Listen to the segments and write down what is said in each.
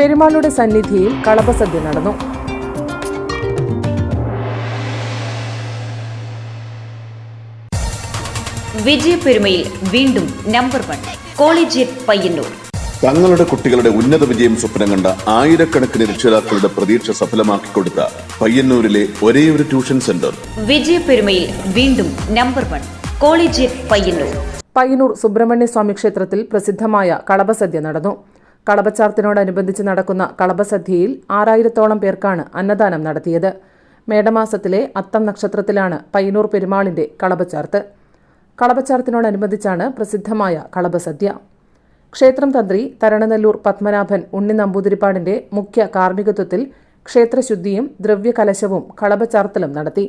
പെരുമാളുടെ സന്നിധിയിൽ കളഭസദ്യ നടന്നു. വിജയപ്പെരുമയിൽ വീണ്ടും നമ്പർ വൺ കോളേജിയറ്റ് പയ്യന്നൂർ. തങ്ങളുടെ കുട്ടികളുടെ ഉന്നത വിജയം സ്വപ്നം കണ്ട ആയിരക്കണക്കിന് രക്ഷിതാക്കളുടെ പ്രതീക്ഷ സഫലമാക്കി കൊടുത്ത പയ്യന്നൂരിലെ ഒരേ ഒരു ട്യൂഷൻ സെന്റർ. വിജയപ്പെരുമയിൽ വീണ്ടും number one Collegiate Payyanur. Payyanur Subrahmanya Swami ക്ഷേത്രത്തിൽ പ്രസിദ്ധമായ കളഭസദ്യ നടന്നു. കളഭച്ചാർത്തിനോടനുബന്ധിച്ച് നടക്കുന്ന കളഭസദ്യയിൽ ആറായിരത്തോളം പേർക്കാണ് അന്നദാനം നടത്തിയത്. മേടമാസത്തിലെ അത്തം നക്ഷത്രത്തിലാണ് പയ്യന്നൂർ പെരുമാളിന്റെ കളഭച്ചാർത്ത് കളഭച്ചാർത്തിനോടനുബന്ധിച്ചാണ് പ്രസിദ്ധമായ കളഭസദ്യ ക്ഷേത്രം തന്ത്രി തരണനെല്ലൂർ പത്മനാഭൻ ഉണ്ണി നമ്പൂതിരിപ്പാടിന്റെ മുഖ്യ കാർമ്മികത്വത്തിൽ ക്ഷേത്രശുദ്ധിയും ദ്രവ്യകലശവും കളഭച്ചാർത്തലും നടത്തി.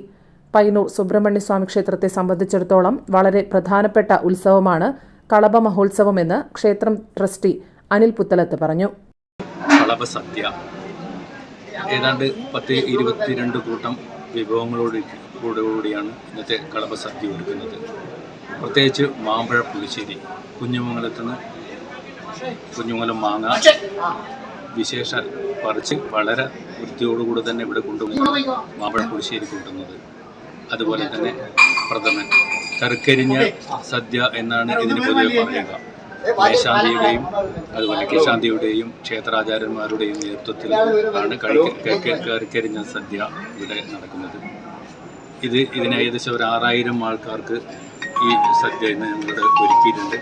പയ്യന്നൂർ സുബ്രഹ്മണ്യസ്വാമി ക്ഷേത്രത്തെ സംബന്ധിച്ചിടത്തോളം വളരെ പ്രധാനപ്പെട്ട ഉത്സവമാണ് കളഭ മഹോത്സവമെന്ന് ക്ഷേത്രം ട്രസ്റ്റി അനിൽ പുത്തലത്ത് പറഞ്ഞു. കളഭസദ്യ ഏതാണ്ട് പത്ത് ഇരുപത്തിരണ്ട് കൂട്ടം വിഭവങ്ങളോട് കൂടിയാണ് ഇന്നത്തെ കളഭസദ്യ ഒരുക്കുന്നത്. പ്രത്യേകിച്ച് മാമ്പഴ പുളിശ്ശേരി കുഞ്ഞുമംഗലത്ത് കുഞ്ഞുമംഗലം മാങ്ങ വിശേഷ പറിച്ച് വളരെ വൃത്തിയോടുകൂടി തന്നെ ഇവിടെ കൊണ്ടുപോയി മാമ്പഴ പുളിശ്ശേരി കൂട്ടുന്നത് അതുപോലെ തന്നെ പ്രഥമൻ കറുക്കരിഞ്ഞ സദ്യ എന്നാണ് ഇതിന് പൊതുവെ പറയുക. മേശാന്തിയുടെയും അതുപോലെ കിശാന്തിയുടെയും ക്ഷേത്രാചാര്യന്മാരുടെയും നേതൃത്വത്തിൽ ആണ് കരിഞ്ഞ സദ്യ ഇവിടെ നടക്കുന്നത്. ഇത് ഇതിന് ഏകദേശം ഒരു ആറായിരം ആൾക്കാർക്ക് ഈ സദ്യ ഇന്ന് ഞങ്ങളിവിടെ ഒരുക്കിയിട്ടുണ്ട്.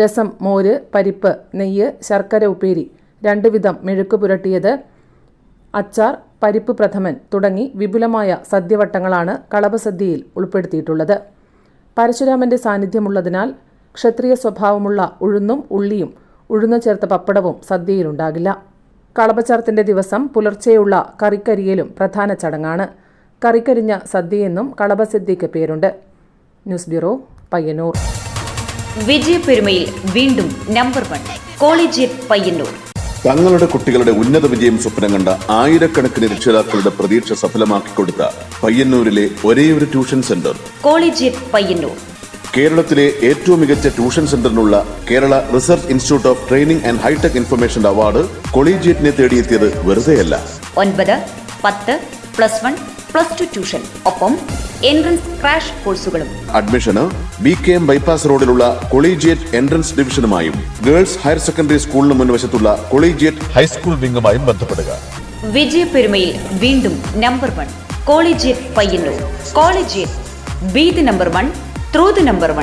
രസം മോര് പരിപ്പ് നെയ്യ് ശർക്കര ഉപ്പേരി രണ്ട് വിധം മെഴുക്ക് പുരട്ടിയത് അച്ചാർ പരിപ്പ് പ്രഥമൻ തുടങ്ങി വിപുലമായ സദ്യവട്ടങ്ങളാണ് കളഭസദ്യയിൽ ഉൾപ്പെടുത്തിയിട്ടുള്ളത്. പരശുരാമന്റെ സാന്നിധ്യമുള്ളതിനാൽ ക്ഷത്രിയ സ്വഭാവമുള്ള ഉഴുന്നും ഉള്ളിയും ഉഴുന്നു ചേർത്ത പപ്പടവും സദ്യയിലുണ്ടാകില്ല. കളഭച്ചാർത്തിന്റെ ദിവസം പുലർച്ചെയുള്ള കറിക്കരിയലും പ്രധാന ചടങ്ങാണ്. കറിക്കരിഞ്ഞ സദ്യയെന്നും കളപസദ്യയ്ക്ക് പേരുണ്ട്. News bureau Payyanur. വിജയപെരുമയിൽ വീണ്ടും നമ്പർ വൺ കോളേജിയറ്റ് പയ്യന്നൂർ. തങ്ങളുടെ കുട്ടികളുടെ ഉന്നത വിജയം സ്വപ്നം കണ്ട ആയിരക്കണക്കിന് രക്ഷിതാക്കളുടെ പ്രതീക്ഷ സഫലമാക്കിക്കൊടുത്ത പയ്യന്നൂരിലെ ഒരേയൊരു ട്യൂഷൻ സെന്റർ. കോളേജ് പയ്യന്നൂർ. കേരളത്തിലെ ഏറ്റവും മികച്ച tuition സെന്ററിനുള്ള Kerala research institute of training and hi tech information award കൊളീജിയറ്റിനെ തേടിയെത്തിയത് വെറുതെയല്ല. ഒൻപത് പത്ത് plus one plus two tuition. ഒപ്പം എൻട്രൻസ് ക്രാഷ് കോഴ്സുകളും. അഡ്മിഷന് ബി കെ എം ബൈപ്പാസ് റോഡിലുള്ള കൊളീജിയറ്റ് എൻട്രൻസ് ഡിവിഷനുമായും ഗേൾസ് ഹയർ സെക്കൻഡറി സ്കൂളിന് മുൻവശത്തുള്ള കൊളീജിയറ്റ് ഹൈസ്കൂൾ വിംഗുമായും ബന്ധപ്പെടുക. വിജയപെരുമയിൽ വീണ്ടും number one Collegiate Payyanur. Collegiate be the number one the number one.